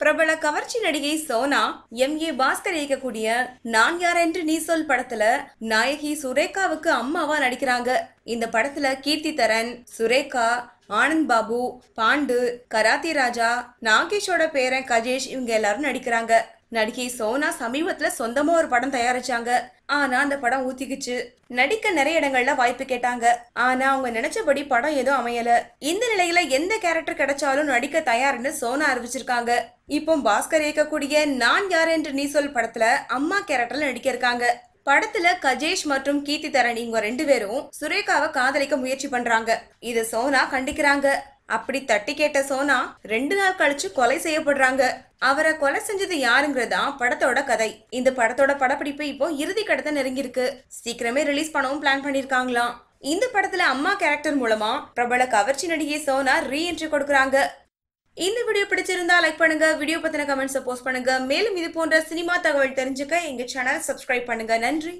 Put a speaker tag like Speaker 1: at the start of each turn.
Speaker 1: பிரபல கவர்ச்சி நடிகை சோனா எம் ஏ பாஸ்கர் இயக்கக்கூடிய நான் யார் என்று நீ சொல் படத்துல நாயகி சுரேகாவுக்கு அம்மாவா நடிக்கிறாங்க. இந்த படத்துல கீர்த்தி தரன் சுரேகா ஆனந்த் பாபு பாண்டு கராத்தி ராஜா நாகேஷோட பேரன் கஜேஷ் இவங்க எல்லாரும் நடிக்கிறாங்க. நடிகை சோனா சமீபத்துல சொந்தமா ஒரு படம் தயாரிச்சாங்க. ஆனா அந்த படம் ஊத்திக்குச்சு. நடிக்க நிறைய இடங்கள்ல வாய்ப்பு கேட்டாங்க. ஆனா அவங்க நினைச்சபடி படம் எதுவும் அமையல. இந்த நிலையில எந்த கேரக்டர் கிடைச்சாலும் நடிக்க தயார்னு சோனா அறிவிச்சிருக்காங்க. இப்போ பாஸ்கர் இயக்கக்கூடிய நான் யார் என்று நீ சொல் படத்துல அம்மா கேரக்டர்ல நடிக்க இருக்காங்க. படத்துல கஜேஷ் மற்றும் கீர்த்தி தரணி இவங்க ரெண்டு பேரும் சுரேகாவை காதலிக்க முயற்சி பண்றாங்க. இத சோனா கண்டிக்கிறாங்க. அப்படி தட்டி கேட்ட சோனா ரெண்டு நாள் கழிச்சு கொலை செய்யப்படுறாங்க. அவரை கொலை செஞ்சது யாருங்கிறதா படத்தோட கதை. இந்த படத்தோட படப்பிடிப்பு இப்போ இறுதி கடத்த நெருங்கியிருக்கு. சீக்கிரமே ரிலீஸ் பண்ணவும் பிளான் பண்ணிருக்காங்களாம் இந்த படத்துல அம்மா கேரக்டர் மூலமா பிரபல கவர்ச்சி நடிகை சோனா ரீஎன்ட்ரி கொடுக்குறாங்க. இந்த வீடியோ பிடிச்சிருந்தா லைக் பண்ணுங்க. வீடியோ பத்தின கமெண்ட்ஸ் போஸ்ட் பண்ணுங்க. மேலும் இது போன்ற சினிமா தகவல் தெரிஞ்சுக்க எங்க சேனல் சப்ஸ்கிரைப் பண்ணுங்க. நன்றி.